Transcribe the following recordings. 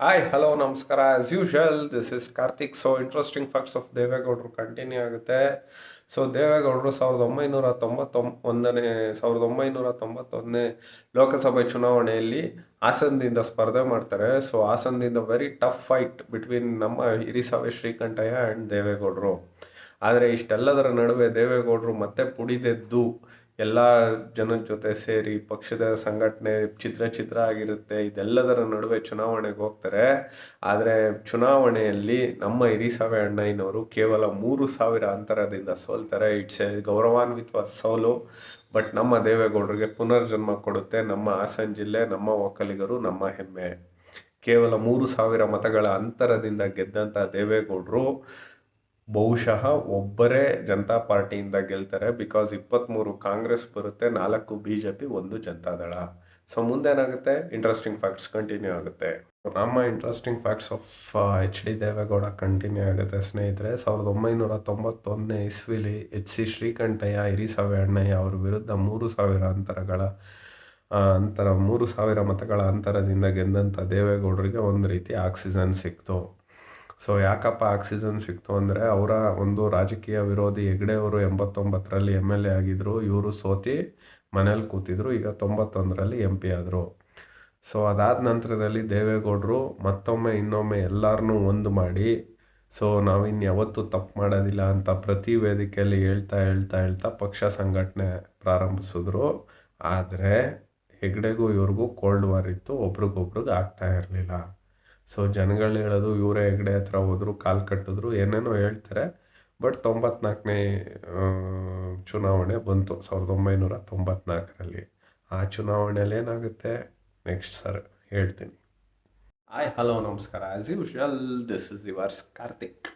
Hi hello ನಮಸ್ಕಾರ. As usual this is Karthik so interesting facts of ದೇವೇಗೌಡರು continue ಆಗುತ್ತೆ. So ದೇವೇಗೌಡರು ಸಾವಿರದ ಒಂಬೈನೂರ ತೊಂಬತ್ತೊಂ ಒಂದನೇ ಸಾವಿರದ ಒಂಬೈನೂರ ತೊಂಬತ್ತೊಂದನೇ ಲೋಕಸಭೆ ಚುನಾವಣೆಯಲ್ಲಿ ಹಾಸನದಿಂದ ಸ್ಪರ್ಧೆ ಮಾಡ್ತಾರೆ. ಸೊ ಹಾಸನದಿಂದ ವೆರಿ ಟಫ್ ಫೈಟ್ ಬಿಟ್ವೀನ್ ನಮ್ಮ ಹಿರಿಸಾವೆ ಶ್ರೀಕಂಠಯ್ಯ ಆ್ಯಂಡ್ ದೇವೇಗೌಡರು ಆದರೆ, ಇಷ್ಟೆಲ್ಲದರ ನಡುವೆ ದೇವೇಗೌಡರು ಮತ್ತೆ ಪುಡಿದೆದ್ದು ಎಲ್ಲ ಜನರ ಜೊತೆ ಸೇರಿ ಪಕ್ಷದ ಸಂಘಟನೆ ಚಿತ್ರ ಚಿತ್ರ ಆಗಿರುತ್ತೆ, ಇದೆಲ್ಲದರ ನಡುವೆ ಚುನಾವಣೆಗೆ ಹೋಗ್ತಾರೆ. ಆದರೆ ಚುನಾವಣೆಯಲ್ಲಿ ನಮ್ಮ ಹಿರಿಸಾವೆ ಅಣ್ಣಯ್ಯನವರು ಕೇವಲ ಮೂರು ಸಾವಿರ ಅಂತರದಿಂದ ಸೋಲ್ತಾರೆ. ಇಟ್ಸ್ ಎ ಗೌರವಾನ್ವಿತ ಸೋಲು. ಬಟ್ ನಮ್ಮ ದೇವೇಗೌಡರಿಗೆ ಪುನರ್ಜನ್ಮ ಕೊಡುತ್ತೆ. ನಮ್ಮ ಹಾಸನ ಜಿಲ್ಲೆ, ನಮ್ಮ ಒಕ್ಕಲಿಗರು ನಮ್ಮ ಹೆಮ್ಮೆ. ಕೇವಲ ಮೂರು ಸಾವಿರ ಮತಗಳ ಅಂತರದಿಂದ ಗೆದ್ದಂಥ ದೇವೇಗೌಡರು ಬಹುಶಃ ಒಬ್ಬರೇ ಜನತಾ ಪಾರ್ಟಿಯಿಂದ ಗೆಲ್ತಾರೆ ಬಿಕಾಸ್ ಇಪ್ಪತ್ತ್ಮೂರು ಕಾಂಗ್ರೆಸ್ ಬರುತ್ತೆ, ನಾಲ್ಕು ಬಿ ಜೆ ಪಿ ಒಂದು ಜನತಾದಳ. ಸೊ ಮುಂದೇನಾಗುತ್ತೆ ಇಂಟ್ರೆಸ್ಟಿಂಗ್ ಫ್ಯಾಕ್ಟ್ಸ್ ಕಂಟಿನ್ಯೂ ಆಗುತ್ತೆ. ನಮ್ಮ interesting facts of H D Deve Gowda continue ಆಗುತ್ತೆ ಸ್ನೇಹಿತರೆ. ಸಾವಿರದ ಒಂಬೈನೂರ ತೊಂಬತ್ತೊಂದನೇ ಇಸ್ವಿಲಿ ಎಚ್ ಸಿ ಶ್ರೀಕಂಠಯ್ಯ ಹಿರಿಸಾವೆ ಅಣ್ಣಯ್ಯ ಅವರ ವಿರುದ್ಧ ಮೂರು ಸಾವಿರ ಅಂತರಗಳ ಅಂತರ, ಮೂರು ಸಾವಿರ ಮತಗಳ ಅಂತರದಿಂದ ಗೆದ್ದಂಥ ದೇವೇಗೌಡರಿಗೆ ಒಂದು ರೀತಿ ಆಕ್ಸಿಜನ್ ಸಿಕ್ತು. ಸೊ ಯಾಕಪ್ಪ ಆಕ್ಸಿಜನ್ ಸಿಕ್ತು ಅಂದರೆ ಅವರ ಒಂದು ರಾಜಕೀಯ ವಿರೋಧಿ ಹೆಗ್ಡೆ ಅವರು ಎಂಬತ್ತೊಂಬತ್ತರಲ್ಲಿ ಎಂ ಎಲ್ ಎ ಆಗಿದ್ದರು ಇವರು ಸೋತಿ ಮನೇಲಿ ಕೂತಿದ್ರು. ಈಗ ತೊಂಬತ್ತೊಂದರಲ್ಲಿ ಎಂ ಪಿ ಆದರು. ಸೊ ಅದಾದ ನಂತರದಲ್ಲಿ ದೇವೇಗೌಡರು ಮತ್ತೊಮ್ಮೆ ಇನ್ನೊಮ್ಮೆ ಎಲ್ಲರನ್ನೂ ಒಂದು ಮಾಡಿ ಸೊ ನಾವಿನ್ನು ಯಾವತ್ತೂ ತಪ್ಪು ಮಾಡೋದಿಲ್ಲ ಅಂತ ಪ್ರತಿ ವೇದಿಕೆಯಲ್ಲಿ ಹೇಳ್ತಾ ಹೇಳ್ತಾ ಹೇಳ್ತಾ ಪಕ್ಷ ಸಂಘಟನೆ ಪ್ರಾರಂಭಿಸಿದ್ರು. ಆದರೆ ಹೆಗ್ಡೆಗೂ ಇವ್ರಿಗೂ ಕೋಲ್ಡ್ ವಾರ್ ಇತ್ತು. ಒಬ್ರಿಗೊಬ್ರಿಗೆ ಆಗ್ತಾ ಇರಲಿಲ್ಲ. ಸೊ ಜನಗಳು ಹೇಳೋದು, ಇವರೇ ಹೆಗ್ಡೆ ಹತ್ರ ಹೋದ್ರು, ಕಾಲು ಕಟ್ಟಿದ್ರು, ಏನೇನೋ ಹೇಳ್ತಾರೆ. ಬಟ್ ತೊಂಬತ್ನಾಲ್ಕನೇ ಚುನಾವಣೆ ಬಂತು. ಸಾವಿರದ ಒಂಬೈನೂರ ತೊಂಬತ್ನಾಲ್ಕರಲ್ಲಿ. ಆ ಚುನಾವಣೆಯಲ್ಲಿ ಏನಾಗುತ್ತೆ? ನೆಕ್ಸ್ಟ್ ಸರ್ ಹೇಳ್ತೀನಿ. ಹಾಯ್ ಹಲೋ ನಮಸ್ಕಾರ. As usual this is yours Karthik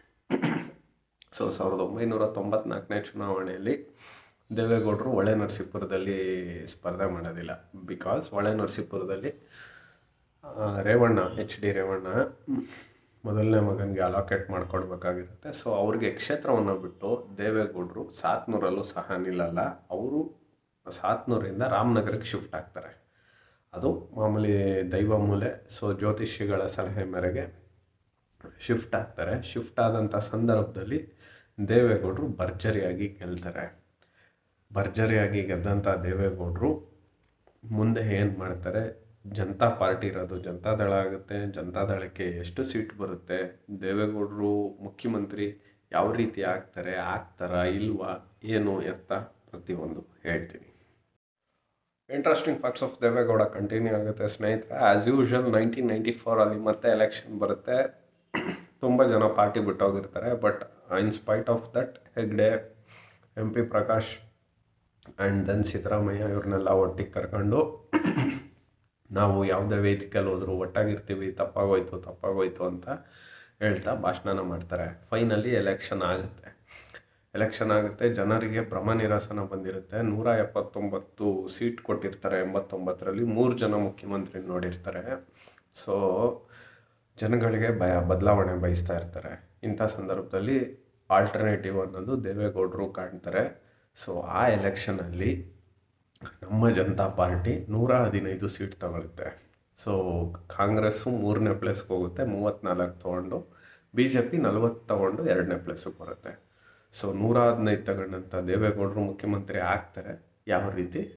so ಸಾವಿರದ ಒಂಬೈನೂರ ತೊಂಬತ್ನಾಲ್ಕನೇ ಚುನಾವಣೆಯಲ್ಲಿ ದೇವೇಗೌಡರು ಹೊಳೆ ನರಸೀಪುರದಲ್ಲಿ ಸ್ಪರ್ಧೆ ಮಾಡೋದಿಲ್ಲ. ಬಿಕಾಸ್ ಹೊಳೆ ನರಸೀಪುರದಲ್ಲಿ ರೇವಣ್ಣ ಎಚ್ ಡಿ ರೇವಣ್ಣ ಮೊದಲನೇ ಮಗನಿಗೆ ಅಲಾಕೇಟ್ ಮಾಡಿಕೊಡ್ಬೇಕಾಗಿರುತ್ತೆ. ಸೊ ಅವ್ರಿಗೆ ಕ್ಷೇತ್ರವನ್ನು ಬಿಟ್ಟು ದೇವೇಗೌಡರು ಸಾತ್ನೂರಲ್ಲೂ ಸಹ ನಿಲ್ಲಲ್ಲ. ಅವರು ಸಾತ್ನೂರಿಂದ ರಾಮನಗರಕ್ಕೆ ಶಿಫ್ಟ್ ಆಗ್ತಾರೆ. ಅದು ಮಾಮೂಲಿ ದೈವ ಮೂಲೆ. ಸೊ ಜ್ಯೋತಿಷಿಗಳ ಸಲಹೆ ಮೇರೆಗೆ ಶಿಫ್ಟ್ ಆಗ್ತಾರೆ. ಶಿಫ್ಟ್ ಆದಂಥ ಸಂದರ್ಭದಲ್ಲಿ ದೇವೇಗೌಡರು ಭರ್ಜರಿಯಾಗಿ ಗೆಲ್ತಾರೆ. ಭರ್ಜರಿಯಾಗಿ ಗೆದ್ದಂಥ ದೇವೇಗೌಡರು ಮುಂದೆ ಏನು ಮಾಡ್ತಾರೆ? ಜನತಾ ಪಾರ್ಟಿ ಇರೋದು ಜನತಾದಳ ಆಗುತ್ತೆ ಜನತಾದಳಕ್ಕೆ ಎಷ್ಟು ಸೀಟ್ ಬರುತ್ತೆ, ದೇವೇಗೌಡರು ಮುಖ್ಯಮಂತ್ರಿ ಯಾವ ರೀತಿ ಆಗ್ತಾರೆ, ಆಗ್ತಾರಾ, ಇಲ್ವಾ, ಏನು ಎತ್ತ ಪ್ರತಿಯೊಂದು ಹೇಳ್ತೀನಿ. Interesting facts of Deve Gowda continue ಆಗುತ್ತೆ, ಸ್ನೇಹಿತರೆ. ಆ್ಯಸ್ ಯೂಶುವಲ್ ನೈನ್ಟೀನ್ ನೈಂಟಿ ಫೋರಲ್ಲಿ ಮತ್ತೆ ಎಲೆಕ್ಷನ್ ಬರುತ್ತೆ. ತುಂಬ ಜನ party ಬಿಟ್ಟೋಗಿರ್ತಾರೆ but in spite of that Hegde M P Prakash and then Siddaramaiah ಇವ್ರನ್ನೆಲ್ಲ ಒಟ್ಟಿಗೆ ಕರ್ಕೊಂಡು ನಾವು ಯಾವುದೇ ವೇದಿಕೆಯಲ್ಲಿ ಹೋದರೂ ಒಟ್ಟಾಗಿರ್ತೀವಿ, ತಪ್ಪಾಗೋಯ್ತು ತಪ್ಪಾಗೋಯ್ತು ಅಂತ ಹೇಳ್ತಾ ಭಾಷಣನ ಮಾಡ್ತಾರೆ. ಫೈನಲಿ ಎಲೆಕ್ಷನ್ ಆಗುತ್ತೆ. ಎಲೆಕ್ಷನ್ ಆಗುತ್ತೆ, ಜನರಿಗೆ ಭ್ರಮ ನಿರಾಸನ ಬಂದಿರುತ್ತೆ. ನೂರ ಎಪ್ಪತ್ತೊಂಬತ್ತು ಸೀಟ್ ಕೊಟ್ಟಿರ್ತಾರೆ ಎಂಬತ್ತೊಂಬತ್ತರಲ್ಲಿ, ಮೂರು ಜನ ಮುಖ್ಯಮಂತ್ರಿ ನೋಡಿರ್ತಾರೆ. ಸೊ ಜನಗಳಿಗೆ ಭಯ, ಬದಲಾವಣೆ ಬಯಸ್ತಾ ಇರ್ತಾರೆ. ಇಂಥ ಸಂದರ್ಭದಲ್ಲಿ ಆಲ್ಟರ್ನೇಟಿವ್ ಅನ್ನೋದು ದೇವೇಗೌಡರು ಕಾಣ್ತಾರೆ. ಸೊ ಆ ಎಲೆಕ್ಷನಲ್ಲಿ ನಮ್ಮ ಜನತಾ ಪಾರ್ಟಿ ನೂರ ಹದಿನೈದು ಸೀಟ್ ತಗೊಳುತ್ತೆ ಸೊ ಕಾಂಗ್ರೆಸ್ಸು ಮೂರನೇ ಪ್ಲೇಸ್ಗೆ ಹೋಗುತ್ತೆ ಮೂವತ್ತ್ನಾಲ್ಕು ತೊಗೊಂಡು ಬಿ ಜೆ ಪಿ ನಲ್ವತ್ತು ತಗೊಂಡು ಎರಡನೇ ಪ್ಲೇಸಿಗೆ ಬರುತ್ತೆ. ಸೊ ನೂರ ಹದಿನೈದು ತಗೊಂಡಂಥ ದೇವೇಗೌಡರು ಮುಖ್ಯಮಂತ್ರಿ ಆಗ್ತಾರೆ. ಯಾವ ರೀತಿ?